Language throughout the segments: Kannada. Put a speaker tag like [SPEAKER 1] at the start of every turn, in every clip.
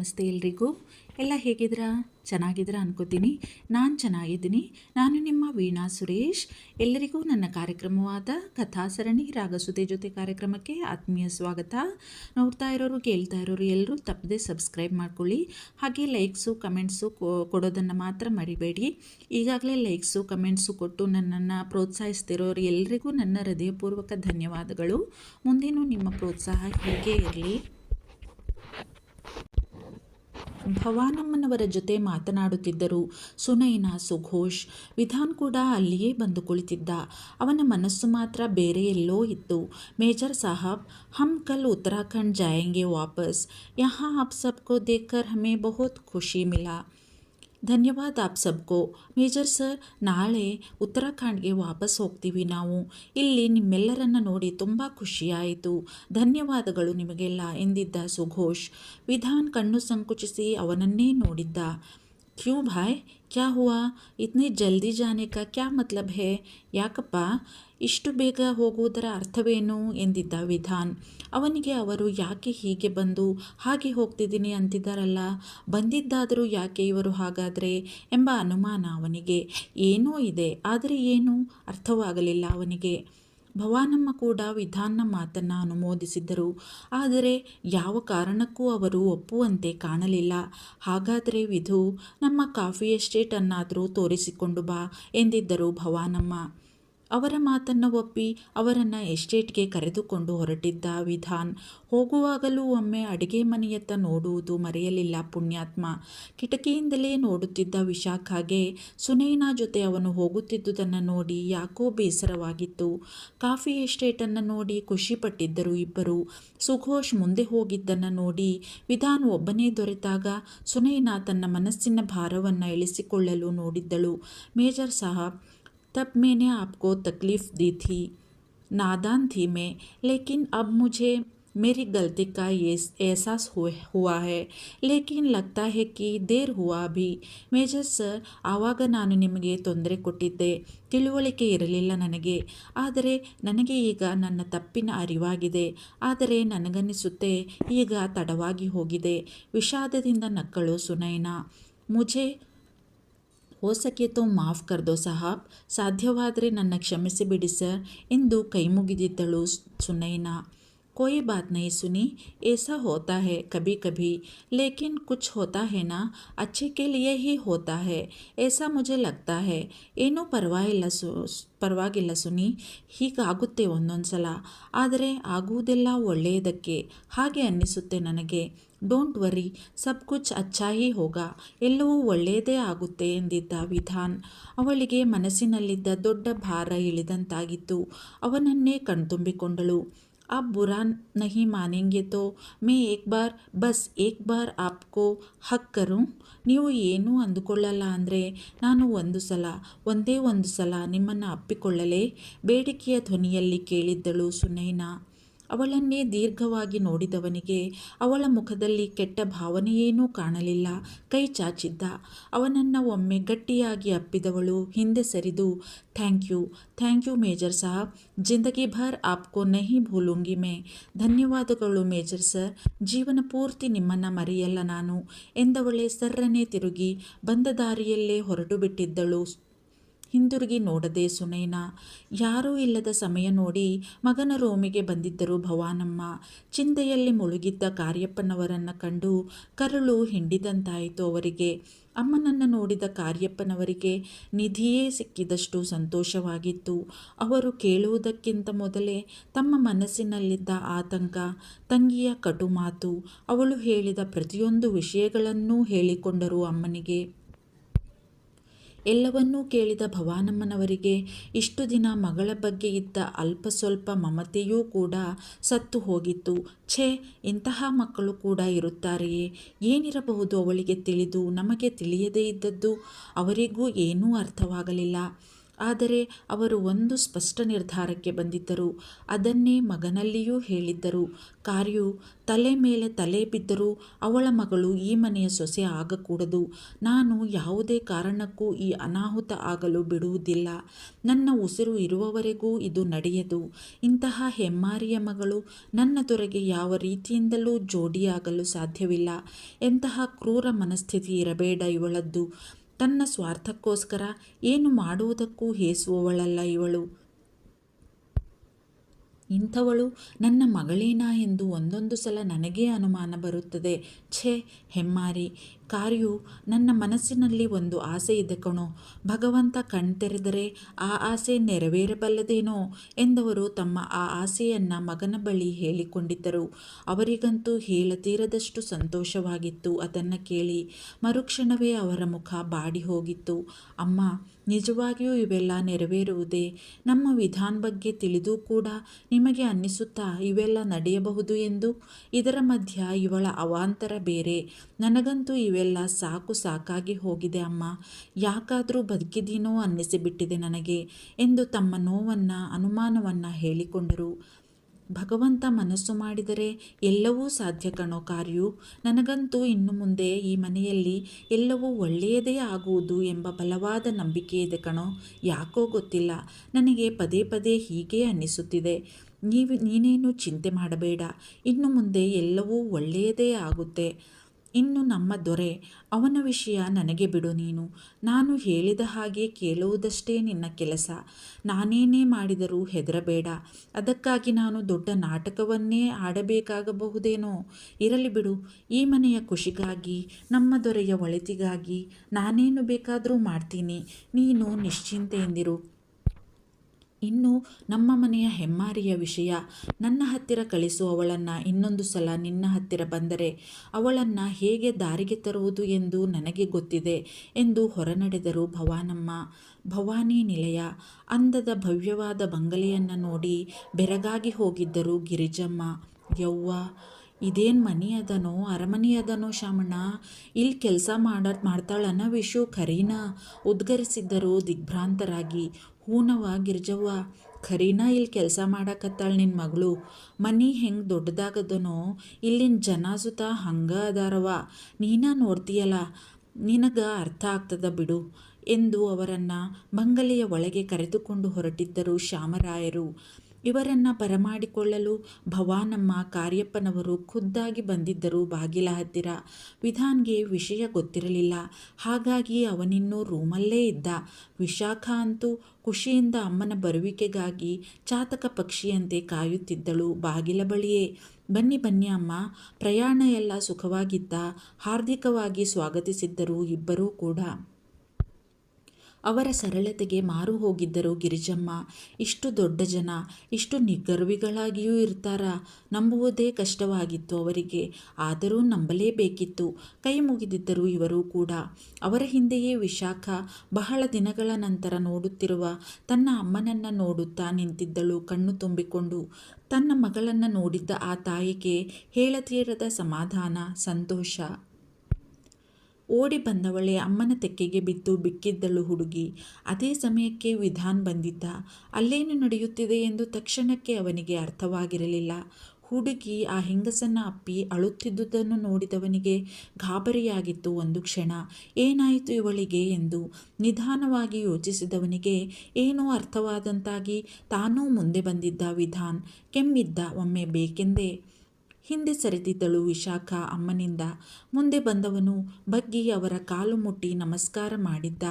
[SPEAKER 1] ನಮಸ್ತೆ ಎಲ್ರಿಗೂ. ಎಲ್ಲ ಹೇಗಿದ್ದೀರಾ? ಚೆನ್ನಾಗಿದ್ದೀರಾ ಅನ್ಕೋತೀನಿ. ನಾನು ಚೆನ್ನಾಗಿದ್ದೀನಿ. ನಾನು ನಿಮ್ಮ ವೀಣಾ ಸುರೇಶ್. ಎಲ್ಲರಿಗೂ ನನ್ನ ಕಾರ್ಯಕ್ರಮವಾದ ಕಥಾಸರಣಿ ರಾಗಸುತೆ ಜೊತೆ ಕಾರ್ಯಕ್ರಮಕ್ಕೆ ಆತ್ಮೀಯ ಸ್ವಾಗತ. ನೋಡ್ತಾ ಇರೋರು, ಕೇಳ್ತಾ ಇರೋರು ಎಲ್ಲರೂ ತಪ್ಪದೆ ಸಬ್ಸ್ಕ್ರೈಬ್ ಮಾಡ್ಕೊಳ್ಳಿ. ಹಾಗೆ ಲೈಕ್ಸು, ಕಮೆಂಟ್ಸು ಕೊಡೋದನ್ನು ಮಾತ್ರ ಮರಿಬೇಡಿ. ಈಗಾಗಲೇ ಲೈಕ್ಸು, ಕಮೆಂಟ್ಸು ಕೊಟ್ಟು ನನ್ನನ್ನು ಪ್ರೋತ್ಸಾಹಿಸ್ತಿರೋರು ಎಲ್ಲರಿಗೂ ನನ್ನ ಹೃದಯಪೂರ್ವಕ ಧನ್ಯವಾದಗಳು. ಮುಂದೇನು ನಿಮ್ಮ ಪ್ರೋತ್ಸಾಹ ಹೀಗೆ ಇರಲಿ. ಭವಾನಮ್ಮನವರ ಜೊತೆ ಮಾತನಾಡುತ್ತಿದ್ದರು ಸುನೈನಾ ಸುಘೋಷ್. ವಿಧಾನ್ ಕೂಡ ಅಲ್ಲಿಯೇ ಬಂದು ಕುಳಿತಿದ್ದ. ಅವನ ಮನಸ್ಸು ಮಾತ್ರ ಬೇರೆ ಎಲ್ಲೋ ಇತ್ತು. ಮೇಜರ್ ಸಾಹಬ್, ಹಮ್ ಕಲ್ ಉತ್ತರಾಖಂಡ್ ಜಾಯೆಂಗೆ ವಾಪಸ್. ಯಹಾ ಆಪ್ ಸಬ್ಕೋ ದೇಖರ್ ಹಮೇ ಬಹುತ್ ಖುಷಿ ಮಿಲಾ. ಧನ್ಯವಾದ ಆಪ್ ಸಬ್ಕೋ. ಮೇಜರ್ ಸರ್, ನಾಳೆ ಉತ್ತರಾಖಂಡ್ಗೆ ವಾಪಸ್ ಹೋಗ್ತೀವಿ ನಾವು. ಇಲ್ಲಿ ನಿಮ್ಮೆಲ್ಲರನ್ನ ನೋಡಿ ತುಂಬ ಖುಷಿಯಾಯಿತು. ಧನ್ಯವಾದಗಳು ನಿಮಗೆಲ್ಲ ಎಂದಿದ್ದ ಸುಘೋಷ್. ವಿಧಾನ್ ಕಣ್ಣು ಸಂಕುಚಿಸಿ ಅವನನ್ನೇ ನೋಡಿದ್ದ. ಕ್ಯೂ ಭಾಯ್ ಕ್ಯಾ ಹುವಾ ಇತ್ನಿ ಜಲ್ದಿ ಜಾನೆ ಕಾ ಕ್ಯಾ ಮತ್ಲಬ್ ಹೇ ಯಾಕಪ್ಪ ಇಷ್ಟು ಬೇಗ ಹೋಗುವುದರ ಅರ್ಥವೇನು ಎಂದಿದ್ದ ವಿಧಾನ್. ಅವನಿಗೆ ಅವರು, ಯಾಕೆ ಹೀಗೆ ಬಂದು? ಹಾಗೆ ಹೋಗ್ತಿದ್ದೀನಿ ಅಂತಿದ್ದಾರಲ್ಲ. ಬಂದಿದ್ದಾದರೂ ಯಾಕೆ ಇವರು ಹಾಗಾದರೆ? ಎಂಬ ಅನುಮಾನ ಅವನಿಗೆ. ಏನೋ ಇದೆ. ಆದರೆ ಏನು? ಅರ್ಥವಾಗಲಿಲ್ಲ ಅವನಿಗೆ. ಭವಾನಮ್ಮ ಕೂಡ ವಿಧಾನ್ನ ಮಾತನ್ನು ಅನುಮೋದಿಸಿದ್ದರು. ಆದರೆ ಯಾವ ಕಾರಣಕ್ಕೂ ಅವರು ಒಪ್ಪುವಂತೆ ಕಾಣಲಿಲ್ಲ. ಹಾಗಾದರೆ ವಿಧು, ನಮ್ಮ ಕಾಫಿ ಎಸ್ಟೇಟನ್ನಾದರೂ ತೋರಿಸಿಕೊಂಡು ಬಾ ಎಂದಿದ್ದರು ಭವಾನಮ್ಮ. ಅವರ ಮಾತನ್ನು ಒಪ್ಪಿ ಅವರನ್ನು ಎಸ್ಟೇಟ್ಗೆ ಕರೆದುಕೊಂಡು ಹೊರಟಿದ್ದ ವಿಧಾನ್, ಹೋಗುವಾಗಲೂ ಒಮ್ಮೆ ಅಡಿಗೆ ಮನೆಯತ್ತ ನೋಡುವುದು ಮರೆಯಲಿಲ್ಲ ಪುಣ್ಯಾತ್ಮ. ಕಿಟಕಿಯಿಂದಲೇ ನೋಡುತ್ತಿದ್ದ ವಿಶಾಖಾಗೆ ಸುನೈನಾ ಜೊತೆ ಅವನು ಹೋಗುತ್ತಿದ್ದುದನ್ನು ನೋಡಿ ಯಾಕೋ ಬೇಸರವಾಗಿತ್ತು. ಕಾಫಿ ಎಸ್ಟೇಟನ್ನು ನೋಡಿ ಖುಷಿಪಟ್ಟಿದ್ದರು ಇಬ್ಬರು. ಸುಘೋಷ್ ಮುಂದೆ ಹೋಗಿದ್ದನ್ನು ನೋಡಿ ವಿಧಾನ್ ಒಬ್ಬನೇ ದೊರೆತಾಗ ಸುನೈನಾ ತನ್ನ ಮನಸ್ಸಿನ ಭಾರವನ್ನು ಇಳಿಸಿಕೊಳ್ಳಲು ನೋಡಿದ್ದಳು. ಮೇಜರ್ ಸಾಹಬ್ तब मैंने आपको तकलीफ़ दी थी नादान थी मैं लेकिन अब मुझे मेरी गलती का ये एहसास हुआ है ಲೇಕಿನ್ ಲಗ್ತಾ ಹೇ ಕಿ ದೇರ್ ಹುವಾ ಭಿ ಮೇಜರ್ ಸರ್ ಆವಾಗ ನಾನು ನಿಮಗೆ ತೊಂದರೆ ಕೊಟ್ಟಿದ್ದೆ ತಿಳುವಳಿಕೆ ಇರಲಿಲ್ಲ ನನಗೆ ಆದರೆ ನನಗೆ ಈಗ ನನ್ನ ತಪ್ಪಿನ ಅರಿವಾಗಿದೆ ಆದರೆ ನನಗನ್ನಿಸುತ್ತೆ ಈಗ ತಡವಾಗಿ ಹೋಗಿದೆ ವಿಷಾದದಿಂದ ನಕ್ಕಳು ಸುನೈನಾ ಮುಜೆ ಹೋ ಸಕೆ ತೋ ಮಾಫ್ ಕರ್ದೋ ಸಾಹಬ್ ಸಾಧ್ಯವಾದರೆ ನನ್ನ ಕ್ಷಮಿಸಿಬಿಡಿ ಸರ್ ಎಂದು ಕೈ ಮುಗಿದಿದ್ದಳು ಸುನೈನಾ कोई बात नहीं सुनी ऐसा होता है कभी कभी लेकिन कुछ होता है ना अच्छे के लिए ही होता है ऐसा मुझे लगता है ಏನೂ ಪರವಾಗಿಲ್ಲ ಸು ಪರವಾಗಿಲ್ಲ ಸುನಿ ಹೀಗಾಗುತ್ತೆ ಒಂದೊಂದು ಸಲ ಆದರೆ ಆಗುವುದೆಲ್ಲ ಒಳ್ಳೆಯದಕ್ಕೆ ಹಾಗೆ ಅನ್ನಿಸುತ್ತೆ ನನಗೆ ಡೋಂಟ್ ವರಿ ಸಬ್ ಕುಚ್ ಅಚ್ಚಾಹಿ ಹೋಗ ಎಲ್ಲವೂ ಒಳ್ಳೆಯದೇ ಆಗುತ್ತೆ ಎಂದಿದ್ದ ವಿಧಾನ್ ಅವಳಿಗೆ ಮನಸ್ಸಿನಲ್ಲಿದ್ದ ದೊಡ್ಡ ಭಾರ ಇಳಿದಂತಾಗಿತ್ತು ಅವನನ್ನೇ ಕಣ್ತುಂಬಿಕೊಂಡಳು आप बुरा नहीं मानेंगे तो मैं एक बार बस एक बार आपको ಹಕ್ ಕರು ನೀವು ಏನೂ ಅಂದುಕೊಳ್ಳಲ್ಲ ಅಂದರೆ ನಾನು ಒಂದು ಸಲ ಒಂದೇ ಒಂದು ಸಲ ನಿಮ್ಮನ್ನು ಅಪ್ಪಿಕೊಳ್ಳಲೇ ಬೇಡಿಕೆಯ ಧ್ವನಿಯಲ್ಲಿ ಕೇಳಿದ್ದಳು ಸುನೈನಾ ಅವಳನ್ನೇ ದೀರ್ಘವಾಗಿ ನೋಡಿದವನಿಗೆ ಅವಳ ಮುಖದಲ್ಲಿ ಕೆಟ್ಟ ಭಾವನೆಯೇನೂ ಕಾಣಲಿಲ್ಲ. ಕೈ ಚಾಚಿದ್ದ. ಅವನನ್ನು ಒಮ್ಮೆ ಗಟ್ಟಿಯಾಗಿ ಅಪ್ಪಿದವಳು ಹಿಂದೆ ಸರಿದು, thank you thank you major Sahab ಜಿಂದಗಿ ಭರ್ ಆಪ್ಕೋ ನಹಿ ಭೂಲುಂಗಿ ಮೇ. ಧನ್ಯವಾದಗಳು ಮೇಜರ್ ಸರ್. ಜೀವನ ಪೂರ್ತಿ ನಿಮ್ಮನ್ನು ಮರೆಯಲ್ಲ ನಾನು ಎಂದವಳೆ ಸರ್ರನೆ ತಿರುಗಿ ಬಂದ ದಾರಿಯಲ್ಲೇ ಹೊರಟು ಬಿಟ್ಟಿದ್ದಳು ಹಿಂದಿರುಗಿ ನೋಡದೆ ಸುನೈನಾ. ಯಾರೂ ಇಲ್ಲದ ಸಮಯ ನೋಡಿ ಮಗನ ರೋಮಿಗೆ ಬಂದಿದ್ದರು ಭವಾನಮ್ಮ. ಚಿಂತೆಯಲ್ಲಿ ಮುಳುಗಿದ್ದ ಕಾರ್ಯಪ್ಪನವರನ್ನು ಕಂಡು ಕರುಳು ಹಿಂಡಿದಂತಾಯಿತು ಅವರಿಗೆ. ಅಮ್ಮನನ್ನು ನೋಡಿದ ಕಾರ್ಯಪ್ಪನವರಿಗೆ ನಿಧಿಯೇ ಸಿಕ್ಕಿದಷ್ಟು ಸಂತೋಷವಾಗಿತ್ತು. ಅವರು ಕೇಳುವುದಕ್ಕಿಂತ ಮೊದಲೇ ತಮ್ಮ ಮನಸ್ಸಿನಲ್ಲಿದ್ದ ಆತಂಕ, ತಂಗಿಯ ಕಟು ಮಾತು ಅವಳು ಹೇಳಿದ ಪ್ರತಿಯೊಂದು ವಿಷಯಗಳನ್ನೂ ಹೇಳಿಕೊಂಡರು ಅಮ್ಮನಿಗೆ. ಎಲ್ಲವನ್ನೂ ಕೇಳಿದ ಭವಾನಮ್ಮನವರಿಗೆ ಇಷ್ಟು ದಿನ ಮಗಳ ಬಗ್ಗೆ ಇದ್ದ ಅಲ್ಪ ಸ್ವಲ್ಪ ಮಮತೆಯೂ ಕೂಡ ಸತ್ತು ಹೋಗಿತ್ತು. ಛೇ, ಇಂತಹ ಮಕ್ಕಳು ಕೂಡ ಇರುತ್ತಾರೆಯೇ? ಏನಿರಬಹುದು ಅವಳಿಗೆ ತಿಳಿದು, ನಮಗೆ ತಿಳಿಯದೇ ಇದ್ದದ್ದು? ಅವರಿಗೂ ಏನೂ ಅರ್ಥವಾಗಲಿಲ್ಲ. ಆದರೆ ಅವರು ಒಂದು ಸ್ಪಷ್ಟ ನಿರ್ಧಾರಕ್ಕೆ ಬಂದಿದ್ದರು. ಅದನ್ನೇ ಮಗನಲ್ಲಿಯೂ ಹೇಳಿದ್ದರು. ಕಾರ್ಯು ತಲೆ ಮೇಲೆ ತಲೆ ಬಿದ್ದರೂ ಅವಳ ಮಗಳು ಈ ಮನೆಯ ಸೊಸೆ ಆಗಕೂಡದು. ನಾನು ಯಾವುದೇ ಕಾರಣಕ್ಕೂ ಈ ಅನಾಹುತ ಆಗಲು ಬಿಡುವುದಿಲ್ಲ. ನನ್ನ ಉಸಿರು ಇರುವವರೆಗೂ ಇದು ನಡೆಯದು. ಇಂತಹ ಹೆಮ್ಮಾರಿಯ ಮಗಳು ನನ್ನ ದೊರೆಗೆ ಯಾವ ರೀತಿಯಿಂದಲೂ ಜೋಡಿಯಾಗಲು ಸಾಧ್ಯವಿಲ್ಲ. ಎಂತಹ ಕ್ರೂರ ಮನಸ್ಥಿತಿ ಇರಬೇಡ ಇವಳದ್ದು. ತನ್ನ ಸ್ವಾರ್ಥಕ್ಕೋಸ್ಕರ ಏನು ಮಾಡುವುದಕ್ಕೂ ಹೇಸುವವಳಲ್ಲ ಇವಳು. ಇಂಥವಳು ನನ್ನ ಮಗಳೇನಾ ಎಂದು ಒಂದೊಂದು ಸಲ ನನಗೇ ಅನುಮಾನ ಬರುತ್ತದೆ. ಛೇ, ಹೆಮ್ಮಾರಿ ಕಾರ್ಯು ನನ್ನ ಮನಸ್ಸಿನಲ್ಲಿ ಒಂದು ಆಸೆ ಇದೆ ಕಣೋ. ಭಗವಂತ ಕಣ್ತೆರೆದರೆ ಆ ಆಸೆ ನೆರವೇರಬಲ್ಲದೇನೋ ಎಂದವರು ತಮ್ಮ ಆ ಆಸೆಯನ್ನು ಮಗನ ಬಳಿ ಹೇಳಿಕೊಂಡಿದ್ದರು. ಅವರಿಗಂತೂ ಹೇಳತೀರದಷ್ಟು ಸಂತೋಷವಾಗಿತ್ತು. ಅದನ್ನು ಕೇಳಿ ಮರುಕ್ಷಣವೇ ಅವರ ಮುಖ ಬಾಡಿ ಹೋಗಿತ್ತು ಅಮ್ಮ ನಿಜವಾಗಿಯೂ ಇವೆಲ್ಲ ನೆರವೇರುವುದೇ? ನಮ್ಮ ವಿಧಾನ ಬಗ್ಗೆ ತಿಳಿದೂ ಕೂಡ ನಿಮಗೆ ಅನ್ನಿಸುತ್ತಾ ಇವೆಲ್ಲ ನಡೆಯಬಹುದು ಎಂದು? ಇದರ ಮಧ್ಯ ಇವಳ ಅವಾಂತರ ಬೇರೆ. ನನಗಂತೂ ಇವೆಲ್ಲ ಸಾಕು ಸಾಕಾಗಿ ಹೋಗಿದೆ ಅಮ್ಮ. ಯಾಕಾದರೂ ಬದುಕಿದೀನೋ ಅನ್ನಿಸಿಬಿಟ್ಟಿದೆ ನನಗೆ ಎಂದು ತಮ್ಮ ನೋವನ್ನು, ಅನುಮಾನವನ್ನು ಹೇಳಿಕೊಂಡರು. ಭಗವಂತ ಮನಸ್ಸು ಮಾಡಿದರೆ ಎಲ್ಲವೂ ಸಾಧ್ಯ ಕಣೋ ಕಾರ್ಯು. ನನಗಂತೂ ಇನ್ನು ಮುಂದೆ ಈ ಮನೆಯಲ್ಲಿ ಎಲ್ಲವೂ ಒಳ್ಳೆಯದೇ ಆಗುವುದು ಎಂಬ ಬಲವಾದ ನಂಬಿಕೆ ಇದೆ ಕಣೋ. ಯಾಕೋ ಗೊತ್ತಿಲ್ಲ. ನನಗೆ ಪದೇ ಪದೇ ಹೀಗೆ ಅನ್ನಿಸುತ್ತಿದೆ. ನೀವು ನೀನೇನು ಚಿಂತೆ ಮಾಡಬೇಡ. ಇನ್ನು ಮುಂದೆ ಎಲ್ಲವೂ ಒಳ್ಳೆಯದೇ ಆಗುತ್ತೆ. ಇನ್ನು ನಮ್ಮ ದೊರೆ, ಅವನ ವಿಷಯ ನನಗೆ ಬಿಡು ನೀನು. ನಾನು ಹೇಳಿದ ಹಾಗೆ ಕೇಳುವುದಷ್ಟೇ ನಿನ್ನ ಕೆಲಸ. ನಾನೇನೇ ಮಾಡಿದರೂ ಹೆದರಬೇಡ. ಅದಕ್ಕಾಗಿ ನಾನು ದೊಡ್ಡ ನಾಟಕವನ್ನೇ ಆಡಬೇಕಾಗಬಹುದೇನೋ? ಇರಲಿ ಬಿಡು. ಈ ಮನೆಯ ಖುಷಿಗಾಗಿ, ನಮ್ಮ ದೊರೆಯ ಒಳಿತಿಗಾಗಿ ನಾನೇನು ಬೇಕಾದರೂ ಮಾಡ್ತೀನಿ. ನೀನು ನಿಶ್ಚಿಂತೆಯಿಂದಿರು. ಇನ್ನು ನಮ್ಮ ಮನೆಯ ಹೆಮ್ಮಾರಿಯ ವಿಷಯ, ನನ್ನ ಹತ್ತಿರ ಕಳಿಸು ಅವಳನ್ನು ಇನ್ನೊಂದು ಸಲ ನಿನ್ನ ಹತ್ತಿರ ಬಂದರೆ ಅವಳನ್ನು ಹೇಗೆ ದಾರಿಗೆ ತರುವುದು ಎಂದು ನನಗೆ ಗೊತ್ತಿದೆ ಎಂದು ಹೊರನಡೆದರು ಭವಾನಮ್ಮ. ಭವಾನಿ ನಿಲಯ, ಅಂದದ ಭವ್ಯವಾದ ಬಂಗಲೆಯನ್ನು ನೋಡಿ ಬೆರಗಾಗಿ ಹೋಗಿದ್ದರು ಗಿರಿಜಮ್ಮ. ಯವ್ವ ಇದೇನು ಮನೆ ಅದನೋ, ಅರಮನೆ ಅದನೋ ಶಾಮಣ್ಣ ಇಲ್ಲಿ ಕೆಲಸ ಮಾಡ ಮಾಡ್ತಾಳನ್ನ ವಿಷು ಖರೀನ ಉದ್ಗರಿಸಿದ್ದರು ದಿಗ್ಭ್ರಾಂತರಾಗಿ. ಹೂನವ ಗಿರ್ಜವ್ವ ಖರೀನಾ ಇಲ್ಲಿ ಕೆಲಸ ಮಾಡಕತ್ತಾಳ ನಿನ್ನ ಮಗಳು. ಮನಿ ಹೆಂಗೆ ದೊಡ್ಡದಾಗದನೋ, ಇಲ್ಲಿನ ಜನ ಸುತ ಹಂಗ ಅದಾರವ ನೀನ ನೋಡ್ತೀಯಲ್ಲ, ನಿನಗೆ ಅರ್ಥ ಆಗ್ತದ ಬಿಡು ಎಂದು ಅವರನ್ನು ಬಂಗಲೆಯ ಒಳಗೆ ಕರೆದುಕೊಂಡು ಹೊರಟಿದ್ದರು ಶ್ಯಾಮರಾಯರು. ಇವರನ್ನು ಬರಮಾಡಿಕೊಳ್ಳಲು ಭವಾನಮ್ಮ ಕಾರ್ಯಪ್ಪನವರು ಖುದ್ದಾಗಿ ಬಂದಿದ್ದರು ಬಾಗಿಲ ಹತ್ತಿರ ವಿಧಾನ್ಗೆ ವಿಷಯ ಗೊತ್ತಿರಲಿಲ್ಲ. ಹಾಗಾಗಿ ಅವನಿನ್ನೂ ರೂಮಲ್ಲೇ ಇದ್ದ ವಿಶಾಖ ಅಂತೂ ಖುಷಿಯಿಂದ ಅಮ್ಮನ ಬರುವಿಕೆಗಾಗಿ ಚಾತಕ ಪಕ್ಷಿಯಂತೆ ಕಾಯುತ್ತಿದ್ದಳು ಬಾಗಿಲ ಬಳಿಯೇ. ಬನ್ನಿ ಬನ್ನಿ ಅಮ್ಮ, ಪ್ರಯಾಣ ಎಲ್ಲ ಸುಖವಾಗಿದ್ದ ಹಾರ್ದಿಕವಾಗಿ ಸ್ವಾಗತಿಸಿದ್ದರು ಇಬ್ಬರೂ ಕೂಡ. ಅವರ ಸರಳತೆಗೆ ಮಾರು ಹೋಗಿದ್ದರು ಗಿರಿಜಮ್ಮ. ಇಷ್ಟು ದೊಡ್ಡ ಜನ, ಇಷ್ಟು ನಿಗರ್ವಿಗಳಾಗಿಯೂ ಇರ್ತಾರ, ನಂಬುವುದೇ ಕಷ್ಟವಾಗಿತ್ತು ಅವರಿಗೆ. ಆದರೂ ನಂಬಲೇಬೇಕಿತ್ತು. ಕೈ ಮುಗಿದಿದ್ದರು ಇವರು ಕೂಡ. ಅವರ ಹಿಂದೆಯೇ ವಿಶಾಖ ಬಹಳ ದಿನಗಳ ನಂತರ ನೋಡುತ್ತಿರುವ ತನ್ನ ಅಮ್ಮನನ್ನು ನೋಡುತ್ತಾ ನಿಂತಿದ್ದಳು ಕಣ್ಣು ತುಂಬಿಕೊಂಡು. ತನ್ನ ಮಗಳನ್ನು ನೋಡಿದ್ದ ಆ ತಾಯಿಗೆ ಹೇಳತೀರದ ಸಮಾಧಾನ, ಸಂತೋಷ. ಓಡಿ ಬಂದವಳೆ ಅಮ್ಮನ ತೆಕ್ಕೆಗೆ ಬಿದ್ದು ಬಿಕ್ಕಿದ್ದಳು ಹುಡುಗಿ. ಅದೇ ಸಮಯಕ್ಕೆ ವಿಧಾನ್ ಬಂದಿದ್ದ. ಅಲ್ಲೇನು ನಡೆಯುತ್ತಿದೆ ಎಂದು ತಕ್ಷಣಕ್ಕೆ ಅವನಿಗೆ ಅರ್ಥವಾಗಿರಲಿಲ್ಲ. ಹುಡುಗಿ ಆ ಹೆಂಗಸನ್ನ ಅಪ್ಪಿ ಅಳುತ್ತಿದ್ದುದನ್ನು ನೋಡಿದವನಿಗೆ ಗಾಬರಿಯಾಗಿತ್ತು ಒಂದು ಕ್ಷಣ. ಏನಾಯಿತು ಇವಳಿಗೆ ಎಂದು ನಿಧಾನವಾಗಿ ಯೋಚಿಸಿದವನಿಗೆ ಏನೋ ಅರ್ಥವಾದಂತಾಗಿ ತಾನೂ ಮುಂದೆ ಬಂದಿದ್ದ ವಿಧಾನ್. ಕೆಮ್ಮಿದ್ದ ಒಮ್ಮೆ ಬೇಕೆಂದೇ? ಹಿಂದೆ ಸರಿದಿದ್ದಳು ವಿಶಾಖ ಅಮ್ಮನಿಂದ. ಮುಂದೆ ಬಂದವನು ಬಗ್ಗಿ ಅವರ ಕಾಲು ಮುಟ್ಟಿ ನಮಸ್ಕಾರ ಮಾಡಿದ್ದ.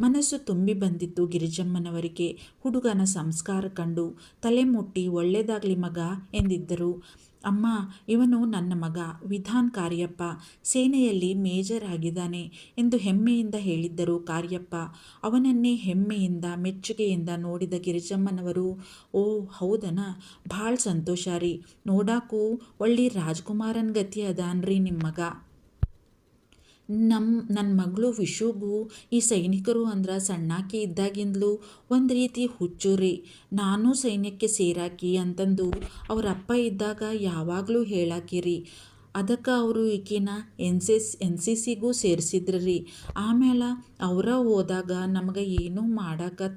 [SPEAKER 1] ಮನಸ್ಸು ತುಂಬಿ ಬಂದಿತ್ತು ಗಿರಿಜಮ್ಮನವರಿಗೆ. ಹುಡುಗನ ಸಂಸ್ಕಾರ ಕಂಡು ತಲೆ ಮುಟ್ಟಿ ಒಳ್ಳೆಯದಾಗಲಿ ಮಗ ಎಂದಿದ್ದರು. ಅಮ್ಮ, ಇವನು ನನ್ನ ಮಗ, ವಿಧಾನ್ ಕಾರ್ಯಪ್ಪ, ಸೇನೆಯಲ್ಲಿ ಮೇಜರ್ ಆಗಿದ್ದಾನೆ ಎಂದು ಹೆಮ್ಮೆಯಿಂದ ಹೇಳಿದ್ದರು ಕಾರ್ಯಪ್ಪ. ಅವನನ್ನೇ ಹೆಮ್ಮೆಯಿಂದ, ಮೆಚ್ಚುಗೆಯಿಂದ ನೋಡಿದ ಗಿರಿಜಮ್ಮನವರು, ಓ, ಹೌದನ? ಭಾಳ ಸಂತೋಷ ರೀ. ನೋಡಾಕು ಒಳ್ಳೆ ರಾಜ್ಕುಮಾರನ್ ಗತಿ ಅದಾನ್ರಿ ನಿಮ್ಮ ಮಗ. ನಮ್ಮ ನನ್ನ ಮಗಳು ವಿಶುಗೂ, ಈ ಸೈನಿಕರು ಅಂದ್ರೆ ಸಣ್ಣಾಕಿ ಇದ್ದಾಗಿಂದಲೂ ಒಂದು ರೀತಿ ಹುಚ್ಚು ರೀ ನಾನು ಸೈನ್ಯಕ್ಕೆ ಸೇರಾಕಿ ಅಂತಂದು ಅವ್ರ ಅಪ್ಪ ಇದ್ದಾಗ ಯಾವಾಗಲೂ ಹೇಳಾಕಿರಿ. ಅದಕ್ಕೆ ಅವರು ಈಕಿನ ಎನ್ ಸಿ ಎನ್ ಸಿ ಸಿಗೂ ಸೇರಿಸಿದ್ರಿ ಆಮೇಲೆ ಅವರ ಹೋದಾಗ ನಮಗೆ ಏನೂ ಮಾಡಕ್ಕೆ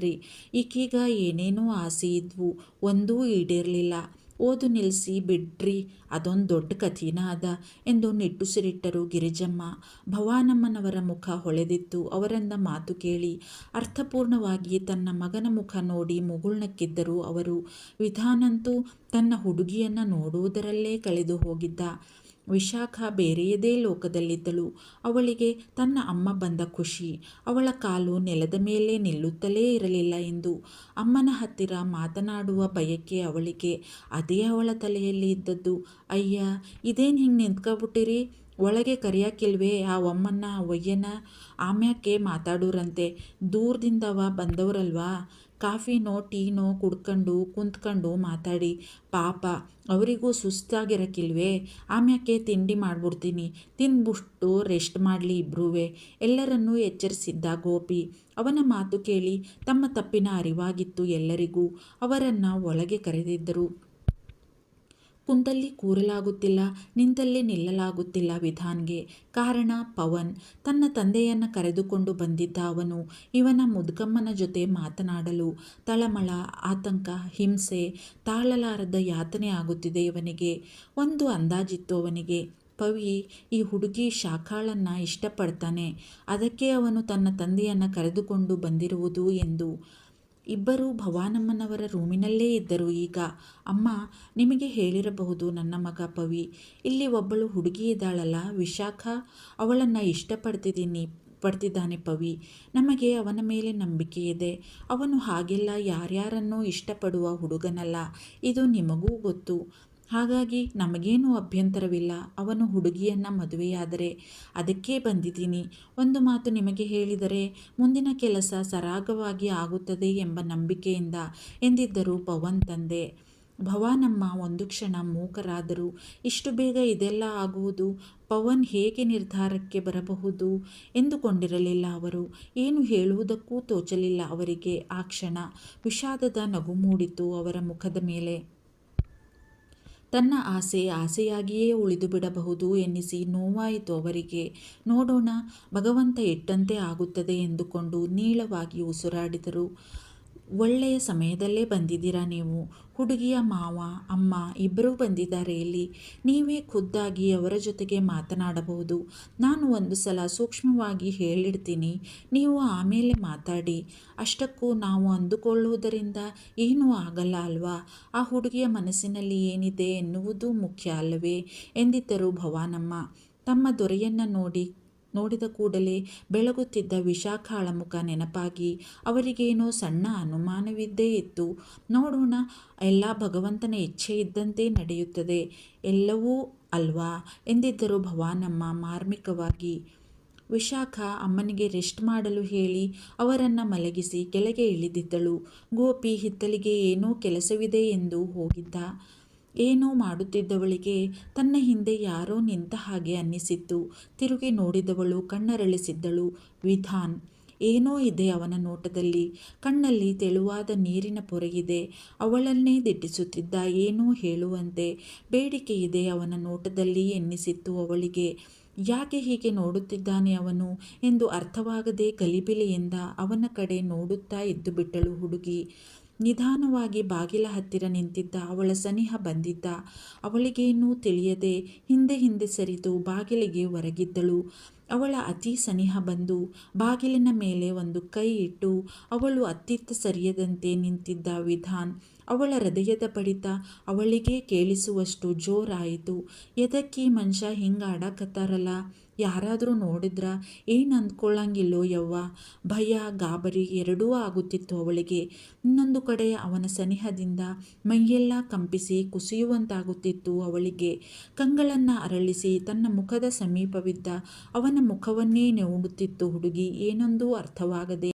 [SPEAKER 1] ರೀ ಈಕೀಗ ಏನೇನೋ ಆಸೆ ಇದ್ವು, ಒಂದೂ ಈಡೇರಲಿಲ್ಲ. ಓದು ನಿಲ್ಲಿಸಿ ಬಿಡ್ರಿ, ಅದೊಂದು ದೊಡ್ಡ ಕಥೀನ ಅದ, ಎಂದು ನಿಟ್ಟುಸಿರಿಟ್ಟರು ಗಿರಿಜಮ್ಮ. ಭವಾನಮ್ಮನವರ ಮುಖ ಹೊಳೆದಿತ್ತು, ಅವರಂದ ಮಾತು ಕೇಳಿ. ಅರ್ಥಪೂರ್ಣವಾಗಿ ತನ್ನ ಮಗನ ಮುಖ ನೋಡಿ ಮುಗುಳ್ನಕ್ಕಿದ್ದರು ಅವರು. ವಿಧಾನಂತೂ ತನ್ನ ಹುಡುಗಿಯನ್ನು ನೋಡುವುದರಲ್ಲೇ ಕಳೆದು ಹೋಗಿದ್ದ. ವಿಶಾಖ ಬೇರೆಯದೇ ಲೋಕದಲ್ಲಿದ್ದಳು. ಅವಳಿಗೆ ತನ್ನ ಅಮ್ಮ ಬಂದ ಖುಷಿ. ಅವಳ ಕಾಲು ನೆಲದ ಮೇಲೆ ನಿಲ್ಲುತ್ತಲೇ ಇರಲಿಲ್ಲ ಎಂದು. ಅಮ್ಮನ ಹತ್ತಿರ ಮಾತನಾಡುವ ಬಯಕೆ ಅವಳಿಗೆ. ಅದೇ ಅವಳ ತಲೆಯಲ್ಲಿ ಇದ್ದದ್ದು. ಅಯ್ಯ, ಇದೇನು ಹಿಂಗೆ ನಿಂತ್ಕೊಬಿಟ್ಟಿರಿ? ಒಳಗೆ ಕರೆಯಾಕಿಲ್ವೇ ಆ ಒಮ್ಮನ್ನ, ಒಯ್ಯನ? ಆಮ್ಯಾಕೆ ಮಾತಾಡೋರಂತೆ? ದೂರದಿಂದವ ಬಂದವರಲ್ವಾ? ಕಾಫಿನೋ, ಟೀನೋ ಕುಡ್ಕೊಂಡು, ಕುಂತ್ಕೊಂಡು ಮಾತಾಡಿ, ಪಾಪ, ಅವರಿಗೂ ಸುಸ್ತಾಗಿರಕ್ಕಿಲ್ವೇ? ಆಮ್ಯಾಕೆ ತಿಂಡಿ ಮಾಡಿಬಿಡ್ತೀನಿ? ತಿಂದ್ಬಿಟ್ಟು ರೆಸ್ಟ್ ಮಾಡಲಿ ಇಬ್ರುವೆ. ಎಲ್ಲರನ್ನೂ ಎಚ್ಚರಿಸಿದ್ದ ಗೋಪಿ. ಅವನ ಮಾತು ಕೇಳಿ ತಮ್ಮ ತಪ್ಪಿನ ಅರಿವಾಗಿತ್ತು ಎಲ್ಲರಿಗೂ. ಅವರನ್ನು ಒಳಗೆ ಕರೆದಿದ್ದರು. ಕುಂತಲ್ಲಿ ಕೂರಲಾಗುತ್ತಿಲ್ಲ, ನಿಂತಲ್ಲಿ ನಿಲ್ಲಲಾಗುತ್ತಿಲ್ಲ ವಿಧಾನ್ಗೆ. ಕಾರಣ ಪವನ್. ತನ್ನ ತಂದೆಯನ್ನು ಕರೆದುಕೊಂಡು ಬಂದಿದ್ದ ಅವನು ಇವನ ಮುದ್ಗಮ್ಮನ ಜೊತೆ ಮಾತನಾಡಲು ತಳಮಳ, ಆತಂಕ, ಹಿಂಸೆ ತಾಳಲಾರದ ಯಾತನೆ ಆಗುತ್ತಿದೆ ಇವನಿಗೆ. ಒಂದು ಅಂದಾಜಿತ್ತು ಅವನಿಗೆ. ಪವಿ, ಈ ಹುಡುಗಿ ಶಾಖಾಳನ್ನು ಇಷ್ಟಪಡ್ತಾನೆ. ಅದಕ್ಕೆ ಅವನು ತನ್ನ ತಂದೆಯನ್ನು ಕರೆದುಕೊಂಡು ಬಂದಿರುವುದು ಎಂದು. ಇಬ್ಬರೂ ಭವಾನಮ್ಮನವರ ರೂಮಿನಲ್ಲೇ ಇದ್ದರು. ಈಗ ಅಮ್ಮ ನಿಮಗೆ ಹೇಳಿರಬಹುದು, ನನ್ನ ಮಗ ಪವಿ. ಇಲ್ಲಿ ಒಬ್ಬಳು ಹುಡುಗಿ ಇದ್ದಾಳಲ್ಲ. ವಿಶಾಖ ಅವಳನ್ನು ಇಷ್ಟಪಡ್ತಿದ್ದೀನಿ, ಪಡ್ತಿದ್ದಾನೆ ಪವಿ. ನಮಗೆ ಅವನ ಮೇಲೆ ನಂಬಿಕೆ ಇದೆ. ಅವನು ಹಾಗೆಲ್ಲ ಯಾರ್ಯಾರನ್ನೂ ಇಷ್ಟಪಡುವ ಹುಡುಗನಲ್ಲ. ಇದು ನಿಮಗೂ ಗೊತ್ತು. ಹಾಗಾಗಿ ನಮಗೇನು ಅಭ್ಯಂತರವಿಲ್ಲ. ಅವನು ಹುಡುಗಿಯನ್ನು ಮದುವೆಯಾದರೆ ಅದಕ್ಕೆ ಬಂದಿದ್ದೀನಿ. ಒಂದು ಮಾತು ನಿಮಗೆ ಹೇಳಿದರೆ, ಮುಂದಿನ ಕೆಲಸ ಸರಾಗವಾಗಿ ಆಗುತ್ತದೆ ಎಂಬ ನಂಬಿಕೆಯಿಂದ ಎಂದಿದ್ದರು ಪವನ್ ತಂದೆ. ಭವಾನಮ್ಮ ಒಂದು ಕ್ಷಣ ಮೂಕರಾದರು. ಇಷ್ಟು ಬೇಗ ಇದೆಲ್ಲ ಆಗುವುದು? ಪವನ್ ಹೇಗೆ ನಿರ್ಧಾರಕ್ಕೆ ಬರಬಹುದು? ಎಂದುಕೊಂಡಿರಲಿಲ್ಲ ಅವರು. ಏನು ಹೇಳುವುದಕ್ಕೂ ತೋಚಲಿಲ್ಲ ಅವರಿಗೆ ಆ ಕ್ಷಣ. ವಿಷಾದದ ನಗು ಮೂಡಿತು ಅವರ ಮುಖದ ಮೇಲೆ. ತನ್ನ ಆಸೆ ಆಸೆಯಾಗಿಯೇ ಉಳಿದು ಬಿಡಬಹುದು ಎನ್ನಿಸಿ ನೋವಾಯಿತು ಅವರಿಗೆ. ನೋಡೋಣ, ಭಗವಂತ ಇಟ್ಟಂತೆ ಆಗುತ್ತದೆ ಎಂದುಕೊಂಡು ನೀಳವಾಗಿ ಉಸಿರಾಡಿದರು. ಒಳ್ಳೆಯ ಸಮಯದಲ್ಲೇ ಬಂದಿದ್ದೀರಾ ನೀವು? ಹುಡುಗಿಯ ಮಾವ, ಅಮ್ಮ ಇಬ್ಬರೂ ಬಂದಿದ್ದಾರೆ ಇಲ್ಲಿ. ನೀವೇ ಖುದ್ದಾಗಿ ಅವರ ಜೊತೆಗೆ ಮಾತನಾಡಬಹುದು. ನಾನು ಒಂದು ಸಲ ಸೂಕ್ಷ್ಮವಾಗಿ ಹೇಳಿಡ್ತೀನಿ. ನೀವು ಆಮೇಲೆ ಮಾತಾಡಿ. ಅಷ್ಟಕ್ಕೂ ನಾವು ಅಂದುಕೊಳ್ಳುವುದರಿಂದ ಏನೂ ಆಗಲ್ಲ ಅಲ್ವಾ? ಆ ಹುಡುಗಿಯ ಮನಸ್ಸಿನಲ್ಲಿ ಏನಿದೆ ಎನ್ನುವುದು ಮುಖ್ಯ ಅಲ್ಲವೇ? ಎಂದಿದ್ದರು ಭವಾನಮ್ಮ. ತಮ್ಮ ದೊರೆಯನ್ನು ನೋಡಿ ನೋಡಿದ ಕೂಡಲೇ ಬೆಳಗುತ್ತಿದ್ದ ವಿಶಾಖಾಳ ಮುಖ ನೆನಪಾಗಿ ಅವರಿಗೇನೋ ಸಣ್ಣ ಅನುಮಾನವಿದ್ದೇ ಇತ್ತು. ನೋಡೋಣ, ಎಲ್ಲ ಭಗವಂತನ ಇಚ್ಛೆ ಇದ್ದಂತೆ ನಡೆಯುತ್ತದೆ. ಎಲ್ಲವೂ ಅಲ್ವಾ? ಎಂದಿದ್ದರು ಭವಾನಮ್ಮ ಮಾರ್ಮಿಕವಾಗಿ. ವಿಶಾಖ ಅಮ್ಮನಿಗೆ ರೆಸ್ಟ್ ಮಾಡಲು ಹೇಳಿ ಅವರನ್ನು ಮಲಗಿಸಿ ಕೆಳಗೆ ಇಳಿದಿದ್ದಳು. ಗೋಪಿ ಹಿತ್ತಲಿಗೆ ಏನೋ ಕೆಲಸವಿದೆ ಎಂದು ಹೋಗಿದ್ದ. ಏನೋ ಮಾಡುತ್ತಿದ್ದವಳಿಗೆ ತನ್ನ ಹಿಂದೆ ಯಾರೋ ನಿಂತ ಹಾಗೆ ಅನ್ನಿಸಿತ್ತು. ತಿರುಗಿ ನೋಡಿದವಳು ಕಣ್ಣರಳಿಸಿದ್ದಳು. ವಿಧಾನ್, ಏನೋ ಇದೆ ಅವನ ನೋಟದಲ್ಲಿ. ಕಣ್ಣಲ್ಲಿ ತೆಳುವಾದ ನೀರಿನ ಪೊರೆಯಿದೆ. ಅವಳನ್ನೇ ದಿಟ್ಟಿಸುತ್ತಿದ್ದ ಏನೋ ಹೇಳುವಂತೆ ಬೇಡಿಕೆ ಇದೆ ಅವನ ನೋಟದಲ್ಲಿ ಎನ್ನಿಸಿತ್ತು ಅವಳಿಗೆ. ಯಾಕೆ ಹೀಗೆ ನೋಡುತ್ತಿದ್ದಾನೆ ಅವನು ಎಂದು ಅರ್ಥವಾಗದೆ ಗಲಿಬಿಲಿಯಿಂದ ಅವನ ಕಡೆ ನೋಡುತ್ತಾ ಎದ್ದು ಬಿಟ್ಟಳು ಹುಡುಗಿ. ನಿಧಾನವಾಗಿ ಬಾಗಿಲ ಹತ್ತಿರ ನಿಂತಿದ್ದ ಅವಳ ಸನಿಹ ಬಂದಿದ್ದ. ಅವಳಿಗೇನೂ ತಿಳಿಯದೆ ಹಿಂದೆ ಹಿಂದೆ ಸರಿದು ಬಾಗಿಲಿಗೆ ಹೊರಗಿದ್ದಳು. ಅವಳ ಅತಿ ಸನಿಹ ಬಂದು ಬಾಗಿಲಿನ ಮೇಲೆ ಒಂದು ಕೈ ಇಟ್ಟು ಅವಳು ಅತ್ತಿತ್ತ ಸರಿಯದಂತೆ ನಿಂತಿದ್ದ ವಿಧಾನ್ ಅವಳ ಹೃದಯದ ಬಡಿತ ಅವಳಿಗೆ ಕೇಳಿಸುವಷ್ಟು ಜೋರಾಯಿತು. ಎದಕ್ಕೆ ಮನುಷ್ಯ ಹಿಂಗೆ ಆಡಕತ್ತಾರಲ್ಲ ಯಾರಾದರೂ ನೋಡಿದ್ರ? ಏನು ಅಂದ್ಕೊಳ್ಳಂಗಿಲ್ಲೋ ಯವ್ವ. ಭಯ, ಗಾಬರಿ ಎರಡೂ ಆಗುತ್ತಿತ್ತು ಅವಳಿಗೆ. ಇನ್ನೊಂದು ಕಡೆ ಅವನ ಸನಿಹದಿಂದ ಮೈಯೆಲ್ಲ ಕಂಪಿಸಿ ಕುಸಿಯುವಂತಾಗುತ್ತಿತ್ತು ಅವಳಿಗೆ. ಕಂಗಳನ್ನು ಅರಳಿಸಿ ತನ್ನ ಮುಖದ ಸಮೀಪವಿದ್ದ ಅವನ ಮುಖವನ್ನೇ ನೋಡುತ್ತಿತ್ತು ಹುಡುಗಿ. ಏನೊಂದೂ ಅರ್ಥವಾಗದೆ